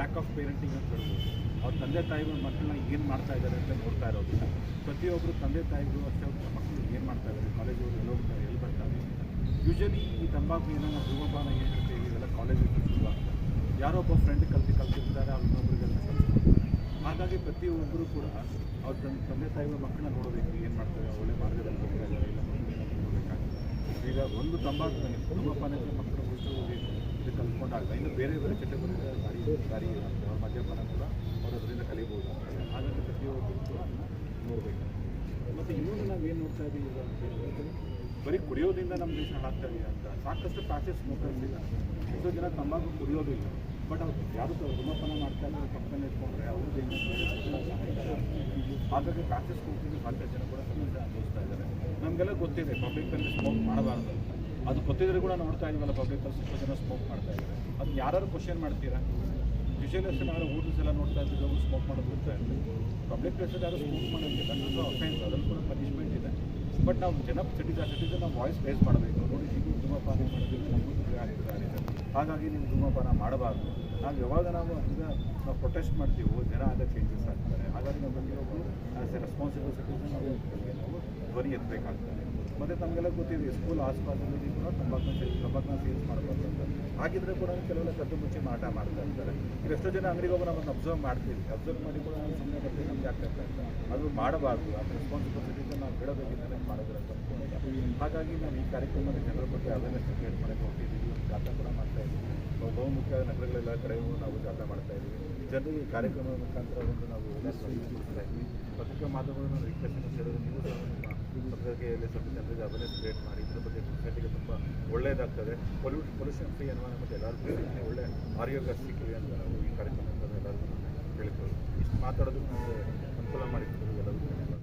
Lack of parenting ಅಂತ ಹೇಳ್ಬೋದು. ಅವ್ರ ತಂದೆ ತಾಯಿಗಳು ಮಕ್ಕಳನ್ನ ಏನು ಮಾಡ್ತಾ ಇದ್ದಾರೆ ಅಂತ ನೋಡ್ತಾ ಇರೋದಿಲ್ಲ. ಪ್ರತಿಯೊಬ್ಬರು ತಂದೆ ತಾಯಿಗಳು ಅಷ್ಟೇ ಅವ್ರ ಮಕ್ಕಳು ಏನು ಮಾಡ್ತಾ ಇದ್ದಾರೆ ಕಾಲೇಜವರು ಎಲ್ಲಿ ಹೋಗ್ತಾರೆ, ಎಲ್ಲಿ ಬರ್ತಾರೆ ಯೂಶಲಿ ಈ ತಂಬಾಕು ಏನೋ ಧೂಮಪಾನ ಏನು ಹೇಳ್ತೀವಿ ಇವೆಲ್ಲ ಕಾಲೇಜಲ್ಲಿ ಶುರುವಾಗ್ತದೆ ಯಾರೋ ಒಬ್ಬ ಫ್ರೆಂಡ್ ಕಲ್ತು ಕಲ್ತಿರ್ತಾರೆ ಅವ್ರು ಇನ್ನೊಬ್ಬರಿಗೆಲ್ಲ ಹಾಗಾಗಿ ಪ್ರತಿಯೊಬ್ಬರು ಕೂಡ ಅವ್ರ ತನ್ನ ತಂದೆ ತಾಯಿಗಳ ಮಕ್ಕಳನ್ನ ನೋಡಬೇಕು, ಏನು ಮಾಡ್ತಾರೆ, ಒಳ್ಳೆ ಮಾರ್ಗದಲ್ಲಿ ಹೋಗ್ತಾ ಇದ್ದಾರೆ ಇಲ್ಲ ಈಗ ಒಂದು ತಂಬಾಕು ಧೂಮಪಾನಕ್ಕೆ ಮಕ್ಕಳು ಕಲ್ತ್ಕೊಂಡಾಗ ಇನ್ನು ಬೇರೆ ಬೇರೆ ಚಟುವಟಿಕೆ ದಾರಿ ದಾರಿ ಅವ್ರ ಮದ್ಯಪಾನ ಕೂಡ ಅವರು ಅದರಿಂದ ಕಲಿಬೋದು ಹಾಗಾಗಿ ಪ್ರತಿಯೊಬ್ಬರು ಕೂಡ ಅದನ್ನು ನೋಡಬೇಕು. ಮತ್ತು ಇನ್ನೊಂದು ನಾವು ಏನು ನೋಡ್ತಾ ಇದ್ದೀವಿ ಈಗ ಅಂತ ಹೇಳಿದ್ರೆ, ಬರೀ ಕುಡಿಯೋದ್ರಿಂದ ನಮ್ಮ ದೇಶ ಹಾಳಾಗ್ತಾ ಇದೆ ಅಂತ ಸಾಕಷ್ಟು ಪ್ಯಾಚಸ್ ಸ್ಮೋಕರ್ಸ್ ಇಲ್ಲ. ಎಷ್ಟೋ ಜನ ತಂಬಾಕು ಕುಡಿಯೋದಿಲ್ಲ ಬಟ್ ಅವ್ರು ಯಾರು ಧೂಮಪಾನ ಮಾಡ್ತಾ ಇಲ್ಲ ಕಂಪನಿ ಇಟ್ಕೊಂಡ್ರೆ ಅವ್ರದ್ದು ಹಾಗಾಗಿ ಪ್ಯಾಚಸ್ ಸ್ಮೋಕಿಂಗ್ ಸಾಕಷ್ಟು ಜನ ಕೂಡ ಸಮಸ್ಯೆ ಅನುಭವಿಸ್ತಾ ಇದ್ದಾರೆ. ನಮಗೆಲ್ಲ ಗೊತ್ತಿದೆ ಪಬ್ಲಿಕ್ಕಲ್ಲಿ ಸ್ಮೋಕ್ ಮಾಡಬಾರ್ದು. ಅದು ಗೊತ್ತಿದ್ರೆ ಕೂಡ ನೋಡ್ತಾ ಇದೀವಲ್ಲ ಪಬ್ಲಿಕ್ ಸ್ವಲ್ಪ ಜನ ಸ್ಮೋಕ್ ಮಾಡ್ತಾ ಇದ್ದಾರೆ. ಅದು ಯಾರು ಕ್ವಶನ್ ಮಾಡ್ತೀರಾ? ಯೂಶಲಿ ಅವರು ಊಟದ ಎಲ್ಲ ನೋಡ್ತಾ ಇದ್ದಾರೆ ಅವರು ಸ್ಮೋಕ್ ಮಾಡೋದು ಬಿಡ್ತಾ ಇದ್ದಾರೆ ಪಬ್ಲಿಕ್ ಪ್ಲೇಸಲ್ಲಿ ಯಾರು ಸ್ಮೋಕ್ ಮಾಡೋದಿಲ್ಲ. ಅದು ಅಫೆನ್ಸ್ ಅದ್ರಲ್ಲಿ ಕೂಡ ಪನಿಷ್ಮೆಂಟ್ ಇದೆ. ಬಟ್ ನಾವು ಜನ ಸಿಟಿದ ಸಿಟಿಸನ್ ನಾವು ವಾಯ್ಸ್ ರೇಸ್ ಮಾಡಬೇಕು. ನೋಡಿ, ನೀವು ಧೂಮಪಾನ ಮಾಡಬೇಕು ನಮಗೂ ತೊಂದರೆ ಆಗ್ತದೆ ಆಗಿದೆ ಹಾಗಾಗಿ ನೀವು ಧೂಮಪಾನ ಮಾಡಬಾರ್ದು. ನಾವು ಯಾವಾಗ ನಾವು ಈಗ ನಾವು ಪ್ರೊಟೆಸ್ಟ್ ಮಾಡ್ತೀವೋ, ಜನ ಆಗ ಚೇಂಜಸ್ ಆಗ್ತಾರೆ. ಹಾಗಾಗಿ ನಾವು ಬಂದಿರೋದು ಆಸ್ ಎ ರೆಸ್ಪಾನ್ಸಿಬಲ್ ಸಿಟಿಸನ್ ನಾವು ಧ್ವನಿ ಎತ್ತಬೇಕಾಗ್ತದೆ. ಮತ್ತು ತಮಗೆಲ್ಲ ಗೊತ್ತಿದೆ ಸ್ಕೂಲ್ ಆಸ್ಪಾಸಲ್ಲಿ ಕೂಡ ತಂಬಾಕು ತಂಬಾಕನ್ನ ಸೇಲ್ಸ್ ಮಾಡ್ಬೋದು ಅಂತ. ಹಾಗಿದ್ರೆ ಕೂಡ ಕೆಲವೆಲ್ಲ ಕದ್ದು ಮಾಟ ಮಾಡ್ತಾ ಇರ್ತಾರೆ. ಈಗ ಎಷ್ಟೋ ಜನ ಅಂಗಡಿಗೆ ಹೋಗಿ ನಾವು ಅಬ್ಸರ್ವ್ ಮಾಡ್ತೀವಿ. ಅಬ್ಸರ್ವ್ ಮಾಡಿ ಕೂಡ ನಾವು ಸುಮ್ಮನೆ ಬರ್ತೀವಿ, ನಮ್ಗೆ ಆಗ್ತಾ ಇರ್ತಾರೆ. ಅದು ಮಾಡಬಾರ್ದು ಆ ರೆಸ್ಪಾನ್ಸಿಬಿಲಿಟಿ ನಾವು ಹೇಳಬೇಕಿದ್ರೆ ಮಾಡಿದ್ರೆ ತಪ್ಪು ಹಾಗಾಗಿ ನಾವು ಈ ಕಾರ್ಯಕ್ರಮದ ಜನರ ಬಗ್ಗೆ ಅವೇರ್ನೆಸ್ ಕ್ರಿಯೇಟ್ ಮಾಡೋಕ್ಕೆ ಹೋಗ್ತಿದ್ದೀವಿ ಜಾಥಾ ಕೂಡ ಮಾಡ್ತಾ ಇದ್ದೀವಿ. ಬಹುಮುಖ್ಯ ನಗರಗಳೆಲ್ಲ ಕಡೆಗೂ ನಾವು ಜಾಥಾ ಮಾಡ್ತಾ ಇದ್ದೀವಿ. ಜನರಿಗೆ ಕಾರ್ಯಕ್ರಮದ ಮುಖಾಂತರ ಒಂದು ನಾವು ಪತ್ರಿಕಾ ಮಾಧ್ಯಮಗಳನ್ನು ರಿಕ್ವೆಸ್ಟ್ ಹೇಳಿದ್ರೆ ನೀವು ಪತ್ರಿಕೆಯಲ್ಲಿ ಸ್ವಲ್ಪ ಜನರಿಗೆ ಅವೇರ್ನೆಸ್ ಕ್ರಿಯೇಟ್ ಮಾಡಿ, ಇದ್ರ ಬಗ್ಗೆ ಸೊಸೈಟಿಗೆ ತುಂಬ ಒಳ್ಳೆಯದಾಗ್ತದೆ ಪೊಲ್ಯೂಷನ್ ಪೊಲ್ಯೂಷನ್ ಫ್ರೀ ಎನ್ವೈರನ್ಮೆಂಟ್ ಎಲ್ಲರಿಗೂ ಒಳ್ಳೆ ಆರೋಗ್ಯ ಸಿಕ್ಕಿವೆ ಅಂತ ನಾವು ಈ ಕಾರ್ಯಕ್ರಮದಿಂದ ಎಲ್ಲರಿಗೂ ನಾನು ಹೇಳ್ಕೊಳ್ಳಿ ಇಷ್ಟು ಮಾತಾಡೋದು ನನಗೆ